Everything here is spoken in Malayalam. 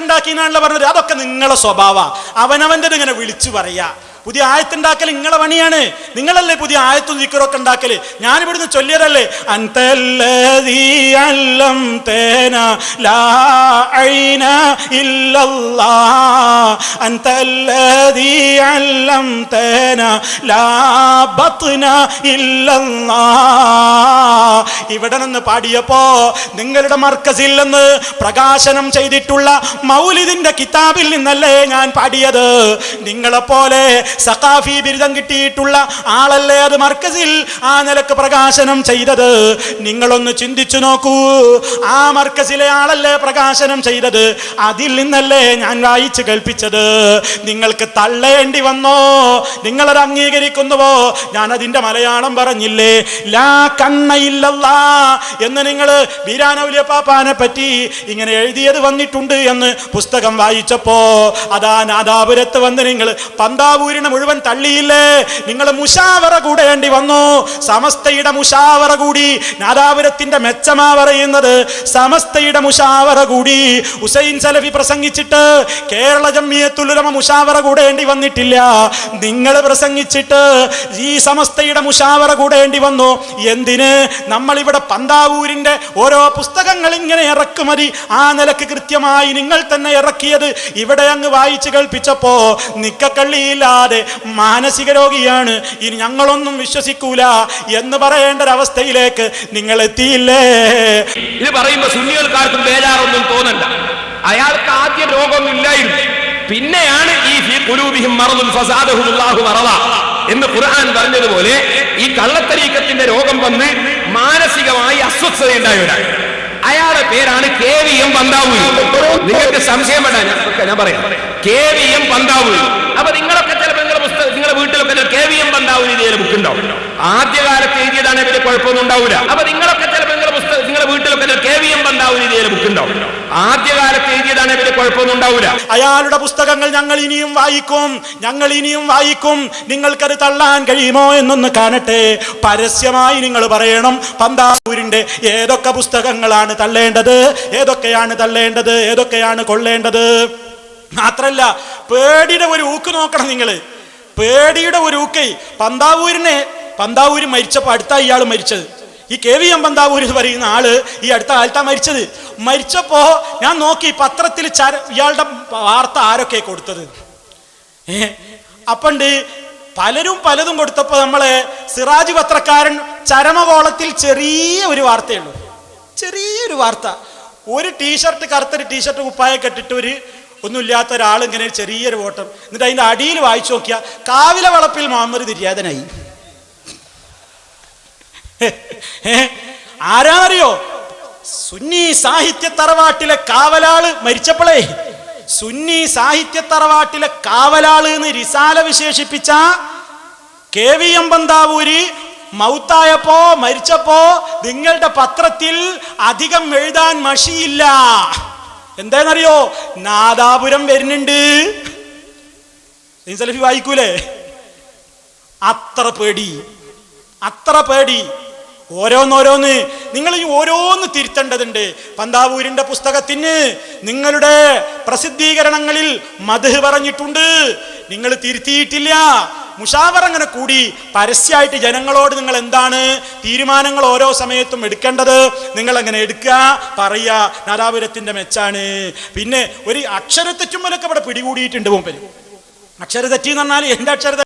ആയത്തുണ്ടാക്കിയെന്നാണല്ലോ പറഞ്ഞത്. അതൊക്കെ നിങ്ങളെ സ്വഭാവ അവനവന്റെ ഇങ്ങനെ വിളിച്ചു പറയാ. പുതിയ ആയത്തുണ്ടാക്കൽ നിങ്ങളെ പണിയാണ്. നിങ്ങളല്ലേ പുതിയ ആയത്തും ദിക്കറൊക്കെ ഉണ്ടാക്കൽ? ഞാനിവിടുന്ന് ചൊല്ലിയതല്ലേ? അന്തല്ലദീ അല്ലംതേന ലാ ഇല്ലല്ലാ. അല്ലംതേന ലാ ഇല്ലല്ലാ. ഇവിടെ നിന്ന് പാടിയപ്പോ നിങ്ങളുടെ മർക്കസിൽ നിന്ന് പ്രകാശനം ചെയ്തിട്ടുള്ള മൗലിദിന്റെ കിതാബിൽ നിന്നല്ലേ ഞാൻ പാടിയത്? നിങ്ങളെപ്പോലെ സഖാഫി ബിരുദം കിട്ടിയിട്ടുള്ള ആളല്ലേ അത് മർക്കസിൽ? ആ നിലയ്ക്ക് പ്രകാശനം ചെയ്തത്. നിങ്ങളൊന്ന് ചിന്തിച്ചു നോക്കൂ. ആ മർക്കസിലെ ആളല്ലേ പ്രകാശനം ചെയ്തത്? അതിൽ നിന്നല്ലേ ഞാൻ വായിച്ച് കേൾപ്പിച്ചത്. നിങ്ങൾക്ക് തള്ളേണ്ടി വന്നോ? നിങ്ങളത് അംഗീകരിക്കുന്നുവോ? ഞാൻ അതിന്റെ മലയാളം പറഞ്ഞില്ലേ? ലാ കണ്ണയില്ല എന്ന് നിങ്ങൾ വീരാനൗലിയ പാപ്പാനെ പറ്റി ഇങ്ങനെ എഴുതിയത് വന്നിട്ടുണ്ട് എന്ന് പുസ്തകം വായിച്ചപ്പോ അതാ നാദാപുരത്ത് വന്ന് നിങ്ങൾ പന്താവൂരിനെ മുഴുവൻ തള്ളിയില്ലേ? നിങ്ങൾ മുഷാവറ കൂടേണ്ടി വന്നു. സമസ്തയുടെ മുഷാവറ കൂടി നാദാപുരത്തിന്റെ മെച്ചമാ പറയുന്നത്. സമസ്തയുടെ മുഷാവറ കൂടി ഹുസൈൻ സലഫി പ്രസംഗിച്ചിട്ട് കേരള ജമ്മിയത്തുലുലമ മുഷാവറ കൂടേണ്ടി വന്നിട്ടില്ല. നിങ്ങൾ പ്രസംഗിച്ചിട്ട് ഈ സമസ്തയുടെ മുഷാവറ കൂടേണ്ടി വന്നു. എന്തിന്? നമ്മളിവിടെ പന്താവൂരിന്റെ ഓരോ പുസ്തകങ്ങൾ ഇങ്ങനെ ഇറക്കുമതി. ആ നിലയ്ക്ക് കൃത്യമായി നിങ്ങൾ തന്നെ ഇറക്കിയത് ഇവിടെ അങ്ങ് വായിച്ചു കേൾപ്പിച്ചപ്പോ നിക്കക്കള്ളിയില്ലാതെ മാനസിക രോഗിയാണ്. ഇനി ഞങ്ങളൊന്നും വിശ്വസിക്കൂല എന്ന് പറയേണ്ട ഒരവസ്ഥയിലേക്ക് നിങ്ങൾ എത്തിയില്ലേ ഇത് പറയുമ്പോ സുന്നികൾക്കാർക്കും ബേജാറൊന്നും തോന്നണ്ട. അയാൾക്ക് ആദ്യ രോഗം ഇല്ലായിരുന്നു. പിന്നെയാണ് ഈ എന്ന് ഖുർആൻ പറഞ്ഞതുപോലെ ഈ കള്ളത്തരീക്കത്തിന്റെ രോഗം വന്ന് മാനസികമായി അസ്വസ്ഥതയുണ്ടായവരാണ് അയാളുടെ പേരാണ് കെ വി എം പന്താവൂരി. നിങ്ങൾക്ക് സംശയം വേണ്ട ഞാൻ പറയാം. K V M Panthavoori. അപ്പൊ നിങ്ങളൊക്കെ നിങ്ങളുടെ വീട്ടിലൊക്കെ കെ വി എം പന്താവൂർ എഴുതിയ ബുക്ക് ഉണ്ടാവും ആദ്യകാലത്ത് എഴുതിയതാണ് വലിയ കുഴപ്പമൊന്നും ഉണ്ടാവില്ല അപ്പൊ നിങ്ങളൊക്കെ ചിലപ്പോൾ നിങ്ങളുടെ പുസ്തകം നിങ്ങളുടെ വീട്ടിലൊക്കെ കെ വി എം പന്താവൂർ എഴുതിയ ബുക്ക് ഉണ്ടാവും ആദ്യകാലത്ത് എഴുതിയതാണ് വലിയ കുഴപ്പമൊന്നും ഉണ്ടാവില്ല അയാളുടെ പുസ്തകങ്ങൾ ഞങ്ങൾ ഇനിയും വായിക്കും. ഞങ്ങൾ ഇനിയും വായിക്കും. നിങ്ങൾക്കത് തള്ളാൻ കഴിയുമോ എന്നൊന്ന് കാണട്ടെ. പരസ്യമായി നിങ്ങൾ പറയണം പന്താവൂരിന്റെ ഏതൊക്കെ പുസ്തകങ്ങളാണ് തള്ളേണ്ടത്? ഏതൊക്കെയാണ് തള്ളേണ്ടത്? ഏതൊക്കെയാണ് കൊള്ളേണ്ടത്? മാത്രല്ല പേടിയുടെ ഒരു ഊക്ക് നോക്കണം നിങ്ങൾ പേടിയുടെ ഒരു ഊക്കൈ. പന്താവൂരിനെ പന്താവൂര് മരിച്ചപ്പോൾ അടുത്ത ഇയാൾ മരിച്ചത്. ഈ കെ വി എം പന്താവൂർ എന്ന് പറയുന്ന ആൾ ഈ അടുത്ത കാലത്താണ് മരിച്ചത്. മരിച്ചപ്പോ ഞാൻ നോക്കി പത്രത്തിൽ ചര ഇയാളുടെ വാർത്ത ആരൊക്കെ കൊടുത്തത്? അപ്പണ്ട് പലരും പലതും കൊടുത്തപ്പോ നമ്മളെ സിറാജ് പത്രക്കാരൻ ചരമകോളത്തിൽ ചെറിയ ഒരു വാർത്തയുള്ളൂ ചെറിയൊരു വാർത്ത. ഒരു ടീഷർട്ട് കറുത്തൊരു ടീഷർട്ട് കുപ്പായൊക്കെ ഇട്ടിട്ട് ഒരു ഒന്നുമില്ലാത്ത ഒരാൾ ഇങ്ങനെ ചെറിയൊരു ഓട്ടം. എന്നിട്ട് അതിന്റെ അടിയിൽ വായിച്ചു നോക്കിയാൽ കാവില വളപ്പിൽ മുഹമ്മദ് നിര്യാതനായി. ഏ? ആരാറിയോ? സുന്നി സാഹിത്യ തറവാട്ടിലെ കാവലാൾ മരിച്ചപ്പോഴേ സുന്നി സാഹിത്യ തറവാട്ടിലെ കാവലാൾ എന്ന് റിസാല വിശേഷിപ്പിച്ച കെ വി എം പന്താവൂരി മൗത്തായപ്പോ മരിച്ചപ്പോ നിങ്ങളുടെ പത്രത്തിൽ അധികം എഴുതാൻ മഷിയില്ല. എന്താണെന്നറിയോ? നാദാപുരം വരുന്നുണ്ട്. സലഫി വായിക്കൂലേ? അത്ര പേടി. അത്ര പേടി. ഓരോന്നോരോന്ന്. നിങ്ങൾ ഈ ഓരോന്ന് തിരുത്തേണ്ടതുണ്ട്. പന്താവൂരിന്റെ പുസ്തകത്തിന് നിങ്ങളുടെ പ്രസിദ്ധീകരണങ്ങളിൽ മധു പറഞ്ഞിട്ടുണ്ട്. നിങ്ങൾ തിരുത്തിയിട്ടില്ല. മുഷാവർ അങ്ങനെ കൂടി പരസ്യമായിട്ട് ജനങ്ങളോട് നിങ്ങൾ എന്താണ് തീരുമാനങ്ങൾ ഓരോ സമയത്തും എടുക്കേണ്ടത്? നിങ്ങൾ അങ്ങനെ എടുക്കുക പറയുക നാദാപുരത്തിന്റെ മെച്ചാണ്. പിന്നെ ഒരു അക്ഷരത്തെറ്റുമ്പലൊക്കെ ഇവിടെ പിടികൂടിയിട്ടുണ്ട് മുമ്പിൽ അക്ഷര തെറ്റി എന്ന് പറഞ്ഞാൽ എന്റെ അക്ഷര